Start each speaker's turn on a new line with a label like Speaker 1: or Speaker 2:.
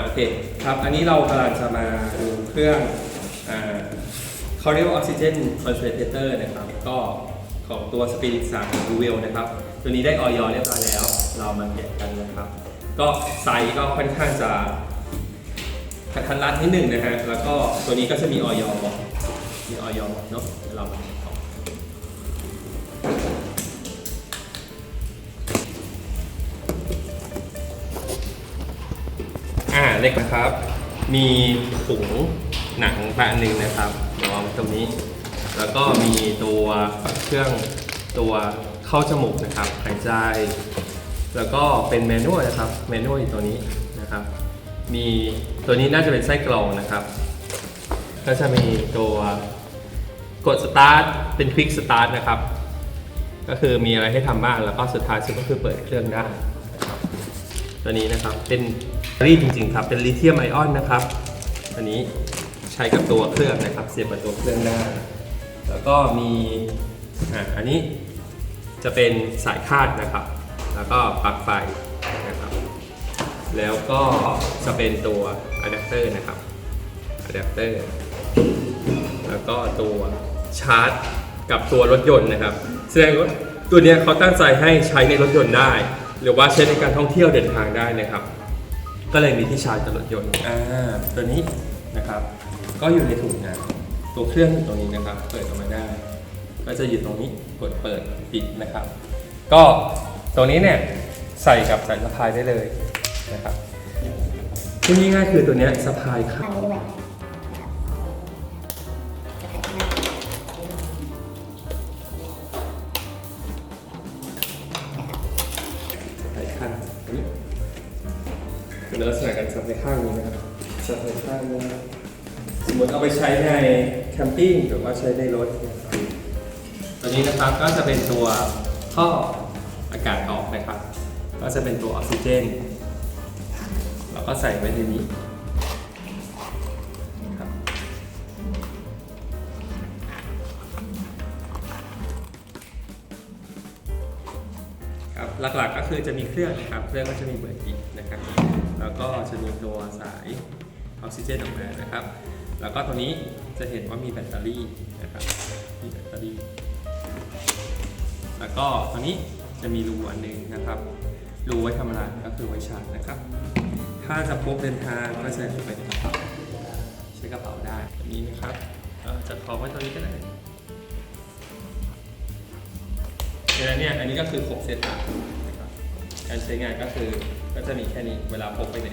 Speaker 1: โอเคครับอันนี้เรากำลังจะมาดูเครื่องเขาเรียกว่าออกซิเจนคอนเซนเทเตอร์นะครับ ก็ของตัวสปิริตสามของดูเวลนะครับ ตัวนี้ได้ออยเรียบร้อยแล้ว เรามาแกะกันนะครับ ก็ไซส์ก็ค่อนข้างจะกระทันรัดนิดหนึ่งนะฮะแล้วก็ตัวนี้ก็จะมีออยบอกมีออยบอกเนาะเดี๋ยวเรามา เล็กนะครับ มีถุงหนังแปะหนึ่งนะครับเดี๋ยววางตรงนี้ แล้วก็มีตัวเครื่องตัวเข้าจมูกนะครับหายใจ แล้วก็เป็นแมนนวลนะครับแมนนวลอยู่ตัวนี้นะครับ มีตัวนี้น่าจะเป็นไส้กรองนะครับ ก็จะมีตัวกดสตาร์ทเป็นควิกสตาร์ทนะครับ ก็คือมีอะไรให้ทำบ้างแล้วก็สุดท้ายสุดก็คือเปิดเครื่องได้ ตัวนี้นะครับเป็นแบตเตอรี่จริงๆครับเป็นลิเธียมไอออนนะครับอันนี้ใช้กับตัวเครื่องนะครับเสียบกับตัวเครื่องได้แล้วก็มีอ่าอันนี้จะเป็นสายคาดนะครับ แล้วก็ปลั๊กไฟนะครับ แล้วก็จะเป็นตัวอะแดปเตอร์นะครับอะแดปเตอร์แล้วก็ตัวชาร์จกับตัวรถยนต์นะครับ แสดงว่าตัวนี้เขาตั้งใจให้ใช้ในรถยนต์ได้ หรือว่าใช้ในการท่องเที่ยวเดินทางได้นะครับ ก็เลยมีที่ชาร์จกับรถยนต์อ่าตัวนี้นะครับ ก็อยู่ในถุงนะตัวเครื่องอยู่ตรงนี้นะครับ เปิดออกมาได้ ก็จะอยู่ตรงนี้กดเปิดปิดนะครับ ก็ตรงนี้เนี่ยใส่กับสายสะพายได้เลยนะครับพูดง่ายๆคือตัวเนี้ยสะพายขา
Speaker 2: ทำด้วยนะครั
Speaker 1: ข้างอันนี้คือลักษณะการซับในข้างนี้นะครับซับในข้างนี้นะสมมติเอาไปใช้ในแคมปิ้งหรือว่าใช้ในรถ ตัวนี้นะครับก็จะเป็นตัวท่ออากาศออกนะครับ ก็จะเป็นตัวออกซิเจน เราก็ใส่ไว้ในนี้ ครับหลักๆก็คือจะมีเครื่องนะครับเครื่องก็จะมีเบิร์ดอีกนะครับ แล้วก็จะมีตัวสายออกซิเจนออกมานะครับ แล้วก็ตัวนี้จะเห็นว่ามีแบตเตอรี่นะครับมีแบตเตอรี่ แล้วก็ตัวนี้จะมีรูอันหนึงนะครับรูไว้ทำอะไรก็คือไว้ชาร์จนะครับ ถ้าจะพกเดินทางก็ใช้ไปในกระเป๋าใช้กระเป๋าได้แบบนี้นะครับจะคล้องไว้ตัวนี้ก็ได้ ดังนั้นเนี่ยอันนี้ก็คือ6เซตนะครับการใช้งานก็คือก็จะมีแค่นี้เวลาพกไปไหน